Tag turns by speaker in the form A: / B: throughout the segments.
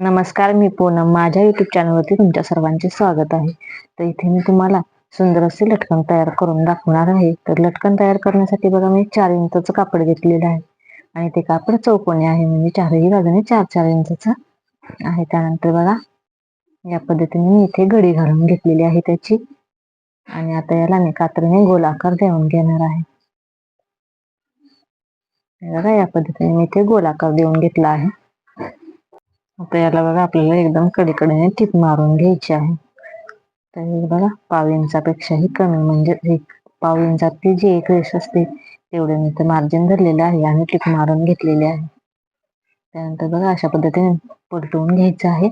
A: नमस्कार मी पूनम. माझ्या युट्यूब चॅनलवरती तुमच्या सर्वांचे स्वागत आहे. तर इथे मी तुम्हाला सुंदर असे लटकन तयार करून दाखवणार आहे. तर लटकन तयार करण्यासाठी बघा मी चार इंचचं कापड घेतलेलं आहे. आणि ते कापड चौकोनी आहे. म्हणजे चारही बाजूने चार चार इंचचं आहे. त्यानंतर बघा या पद्धतीने मी इथे घडी घालून घेतलेली आहे त्याची. आणि आता याला मी कात्रीने गोलाकार देऊन घेणार आहे. बघा या पद्धतीने मी इथे गोलाकार देऊन घेतला आहे. आता याला बघा आपल्याला एकदम कडीकडीने टीप मारून घ्यायची आहे. तर बघा पाव इंचापेक्षाही कमी म्हणजे एक पाव इंचातली जी एक रेष असते तेवढे मी तर मार्जिन धरलेलं आहे आणि टीप मारून घेतलेले आहे. त्यानंतर बघा अशा पद्धतीने पलटवून घ्यायचं आहे.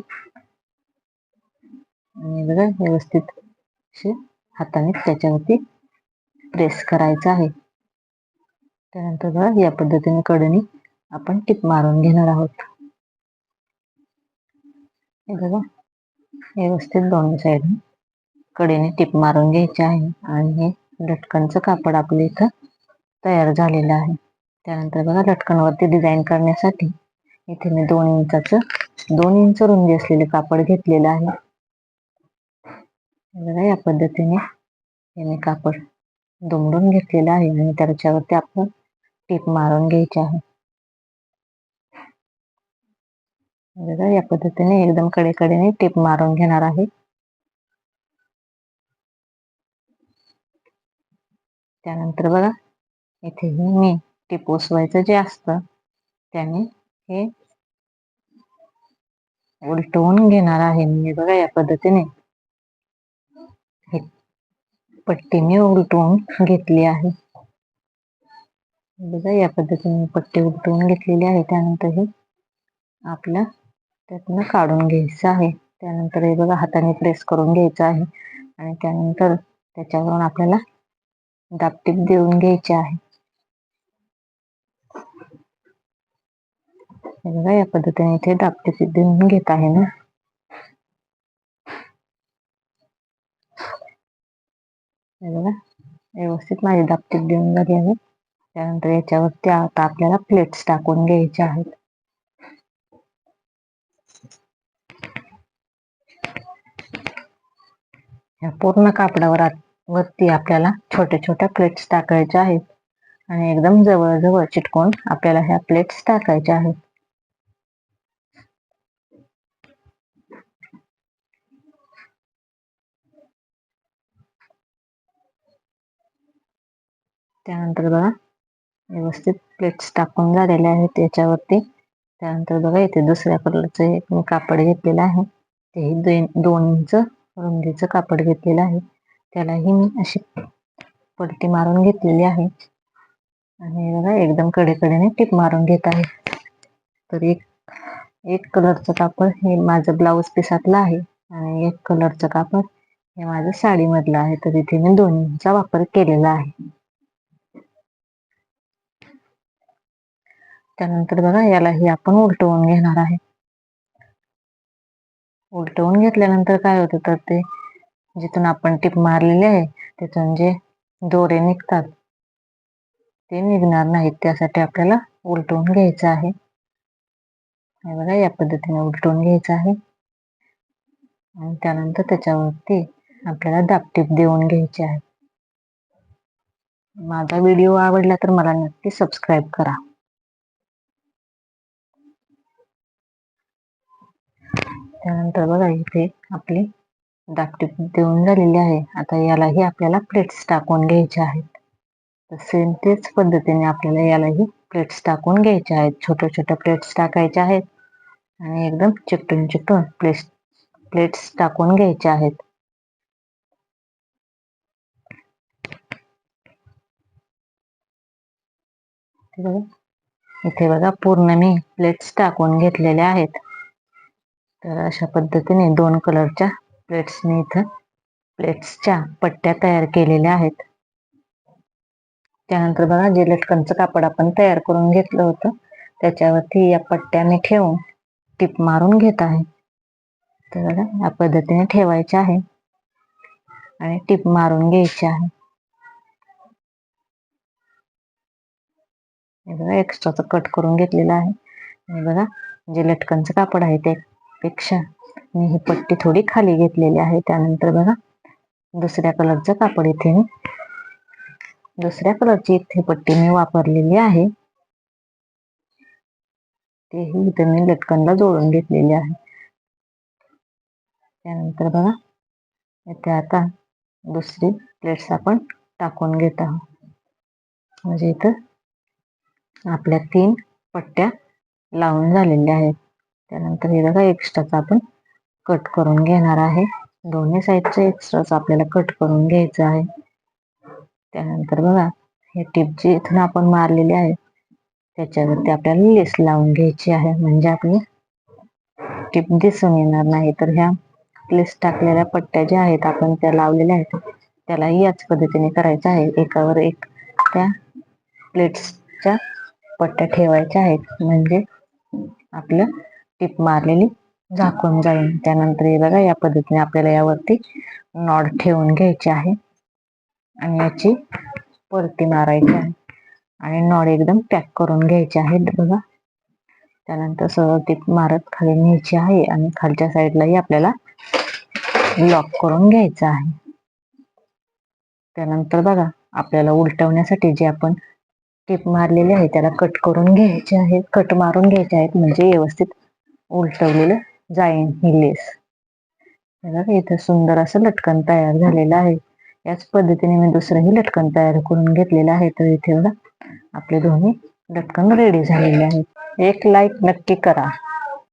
A: आणि बघा व्यवस्थित असे हाताने त्याच्यावरती प्रेस करायचं आहे. त्यानंतर बघा या पद्धतीने कडनी आपण टीप मारून घेणार आहोत. हे बघा व्यवस्थित दोन्ही साईड कडेने टीप मारून घ्यायचे आहे आणि हे लटकनचं कापड आपलं इथं तयार झालेलं आहे. त्यानंतर बघा लटकनवरती डिझाईन करण्यासाठी इथे मी दोन इंचाचं दोन इंच रुंदी असलेले कापड घेतलेलं आहे. बघा या पद्धतीने हे मी कापड दुमडून घेतलेलं आहे आणि त्याच्यावरती आपण टीप मारून घ्यायचे आहे. बघा या पद्धतीने एकदम कडेकडेने टेप मारून घेणार आहे. त्यानंतर बघा इथेही मी टेप ओसवायचं जे असतं त्याने हे उलटवून घेणार आहे मी बघा या पद्धतीने. पट्टी मी उलटवून घेतली आहे. बघा या पद्धतीने पट्टी उलटवून घेतलेली आहे. त्यानंतर हे आपल्या त्यातनं काढून घ्यायचं आहे. त्यानंतर हे बघा हाताने प्रेस करून घ्यायचं आहे. आणि त्यानंतर त्याच्यावरून आपल्याला दापटीप देऊन घ्यायचे आहे. बघा या पद्धतीने इथे दापटीप देऊन घेत आहे ना. बघा व्यवस्थित माझी दापटीप देऊन झाली आहे. त्यानंतर याच्यावरती आता आपल्याला प्लेट्स टाकून घ्यायचे आहेत या पूर्ण कापडावर वरती आपल्याला छोट्या छोट्या प्लेट्स टाकायच्या आहेत. आणि एकदम जवळ जवळ चिटकून आपल्याला ह्या प्लेट्स टाकायच्या आहेत. त्यानंतर बघा व्यवस्थित प्लेट्स टाकून झालेले आहेत त्याच्यावरती त्यानंतर बघा इथे दुसऱ्या कलरचं एक मी कापड घेतलेलं आहे. तेही दोन इंच रुंदीचं कापड घेतलेलं आहे. त्यालाही मी अशी पडती मारून घेतलेली आहे. आणि बघा एकदम कडेकडेने टिप मारून घेत आहे. तर एक एक कलरचं कापड हे माझं ब्लाऊज पिसातलं आहे. आणि एक कलरचं कापड हे माझं साडीमधलं आहे. तर इथे मी दोन्हीचा वापर केलेला आहे. त्यानंतर बघा यालाही आपण उलटवून घेणार आहे. उलटवून घेतल्यानंतर काय होतं तर ते जिथून आपण टिप मारलेले आहे तिथून जे दोरे निघतात ते निघणार नाहीत. त्यासाठी आपल्याला उलटवून घ्यायचं आहे. बघा या पद्धतीने उलटवून घ्यायचं आहे. आणि त्यानंतर त्याच्यावरती आपल्याला दापटीप देऊन घ्यायची आहे. माझा व्हिडिओ आवडला तर मला नक्की सबस्क्राईब करा. त्यानंतर बघा इथे आपली दापटीप देऊन झालेली आहे. आता यालाही आपल्याला प्लेट्स टाकून घ्यायचे आहेत. तर सेम तेच पद्धतीने आपल्याला यालाही प्लेट्स टाकून घ्यायचे आहेत. छोट्या छोट्या प्लेट्स टाकायच्या आहेत. आणि एकदम चिकटून चिकटून प्लेट्स प्लेट्स टाकून घ्यायचे आहेत. इथे बघा पूर्ण मी प्लेट्स टाकून घेतलेल्या आहेत. तर अशा पद्धतीने दोन कलरच्या प्लेट्सने इथं प्लेट्सच्या पट्ट्या तयार केलेल्या आहेत. त्यानंतर बघा जे लटकनचं कापड आपण तयार करून घेतलं होतं त्याच्यावरती या पट्ट्याने ठेवून टिप मारून घेत आहे. तर बघा या पद्धतीने ठेवायचे आहे आणि टिप मारून घ्यायची आहे. बघा एक्स्ट्राचं कट करून घेतलेलं आहे. आणि बघा जे लटकनचं कापड आहे ते पेक्षा. मी ही पट्टी थोडी खाली घेतलेली आहे. त्यानंतर बघा दुसऱ्या कलरचं कापड इथे मी दुसऱ्या कलरची इथे पट्टी मी वापरलेली आहे. तेही इथे मी लटकनला जोडून घेतलेली आहे. त्यानंतर बघा इथे आता दुसरी प्लेट्स आपण टाकून घेत आहोत. म्हणजे इथं आपल्या तीन पट्ट्या लावून झालेल्या आहेत. त्यानंतर हे बघा एक्स्ट्राचा आपण कट करून घेणार आहे. दोन्ही साईडचे एक्स्ट्राच आपल्याला कट करून घ्यायचं आहे. त्यानंतर बघा हे टिप जी इथून आपण मारलेली आहे त्याच्यावरती आपल्याला लेस लावून घ्यायची आहे. म्हणजे आपली टिप दिसून येणार नाही. तर ह्या लेस टाकलेल्या पट्ट्या ज्या आहेत आपण त्या लावलेल्या आहेत त्याला याच पद्धतीने करायचं आहे. एकावर एक त्या प्लेट्सच्या पट्ट्या ठेवायच्या आहेत. म्हणजे आपलं टिप मारलेली. झाकून जाईल त्यानंतर हे बघा या पद्धतीने आपल्याला यावरती नॉड ठेवून घ्यायची आहे. आणि याची परती मारायची आहे. आणि नॉड एकदम पॅक करून घ्यायचे आहेत बघा. त्यानंतर सरळ टिप मारत खाली न्यायची आहे. आणि खालच्या साईडलाही आपल्याला लॉक करून घ्यायचं आहे. त्यानंतर बघा आपल्याला उलटवण्यासाठी जे आपण टिप मारलेली आहे त्याला कट करून घ्यायचे आहेत कट मारून घ्यायचे आहेत म्हणजे व्यवस्थित उलटवलेलं जाईन ही लेस बघा इथं सुंदर असं लटकन तयार झालेलं आहे. याच पद्धतीने मी दुसरंही लटकन तयार करून घेतलेलं आहे. तर इथे बघा आपले दोन्ही लटकन रेडी झालेले आहेत. एक लाईक नक्की करा.